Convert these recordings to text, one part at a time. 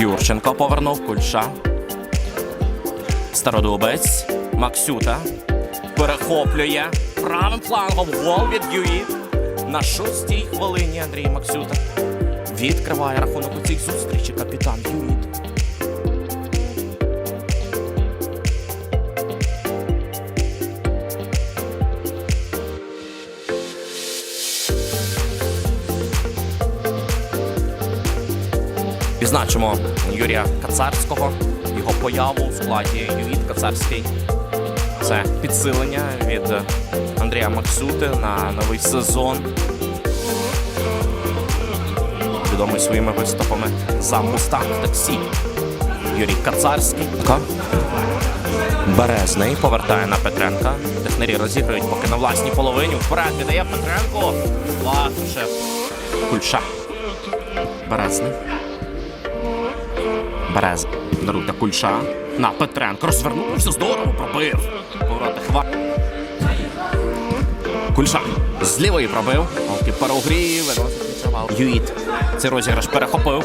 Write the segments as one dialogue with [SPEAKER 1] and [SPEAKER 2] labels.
[SPEAKER 1] Юрченко повернув кульша. Стародубець. Максюта. Перехоплює. Правим флангом гол від Юї. На шостій хвилині Андрій Максюта. Відкриває рахунок у цій зустрічі капітан Юїд. Відзначимо Юрія Кацарського, його появу у складі Юїд Кацарський. Це підсилення від Андрія Максюти на новий сезон. Відомий своїми виступами за Мустанг таксі. Юрій Кацарський. Березний повертає на Петренка. Технарі розіграють поки на власній половині. Вперед віддає Петренко. Латушев. Кульша. Березний. Берез. Даруйте кульша. На Петренко. Розвернувся здорово, пробив. Повороти хва. Кульша. З лівої пробив. Голкіпер угрів. Юїт. Цей розіграш перехопив.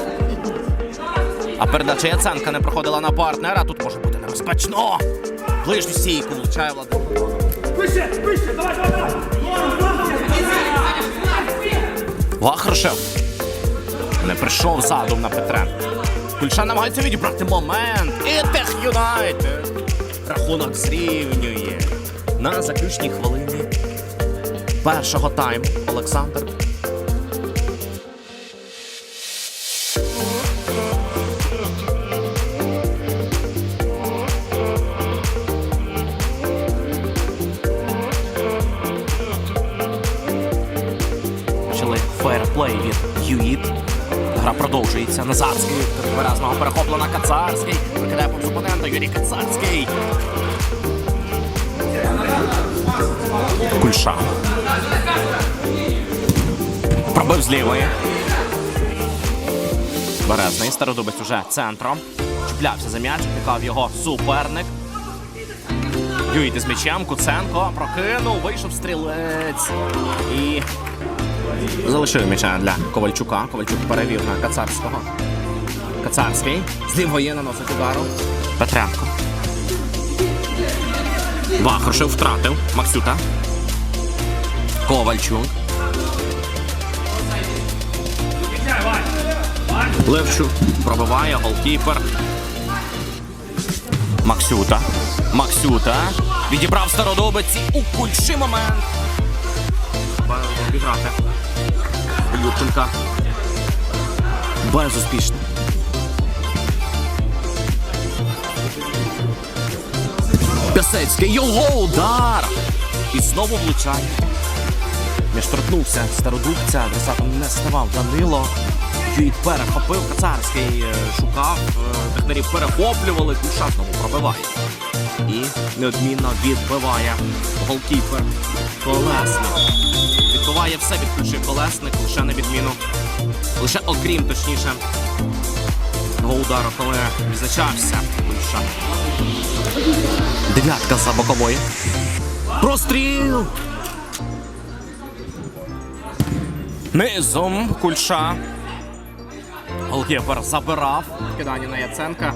[SPEAKER 1] А передача Яценка не проходила на партнера. Тут може бути небезпечно. Ближню стійку влучає Владимир.
[SPEAKER 2] Вище, вище, давай, давай, давай!
[SPEAKER 1] Вахрушев. Не прийшов задум на Петренка. Кульша намагається відібрати момент. І Тех Юнайтед. Рахунок зрівнює. На заключній хвилині першого тайму Олександр. Почали фейерплей від Юїт. Гра продовжується. Назарський. Виразного перехоплена Кацарський. Викидає повз опонента Юрій Кацарський. Кульша. Пробив з лівої. Березний стародубець уже центром. Чіплявся за м'яч, пікав його суперник. Юїт із м'ячем, Куценко прокинув, вийшов стрілець. І залишив м'яча для Ковальчука. Ковальчук перевів на Кацарського. Кацарський з лівої наносить удару. Петренко. Вахрушев втратив. Максюта. Ковальчук. Левчук пробиває голкіпер. Максюта. Максюта. Відібрав стародобиці у кульший момент. Обіграти. Юрченка. Безуспішно. Пясецький. Його удар! І знову влучає. Між торкнувся стародубця, адресатом не ставав Данило. Юїт перехопив, Кацарський е, шукав, е, технарі перехоплювали, Кульша знову пробиває. І неодмінно відбиває голкіпер Колесник. Відбиває все від Кульши Колесник, лише на відміну. Лише окрім, точніше, того удару, коли відзначався. Дев'ятка за бокової. Простріл! Низом Кульша. Голкіпер забирав. Кидання на Яценка.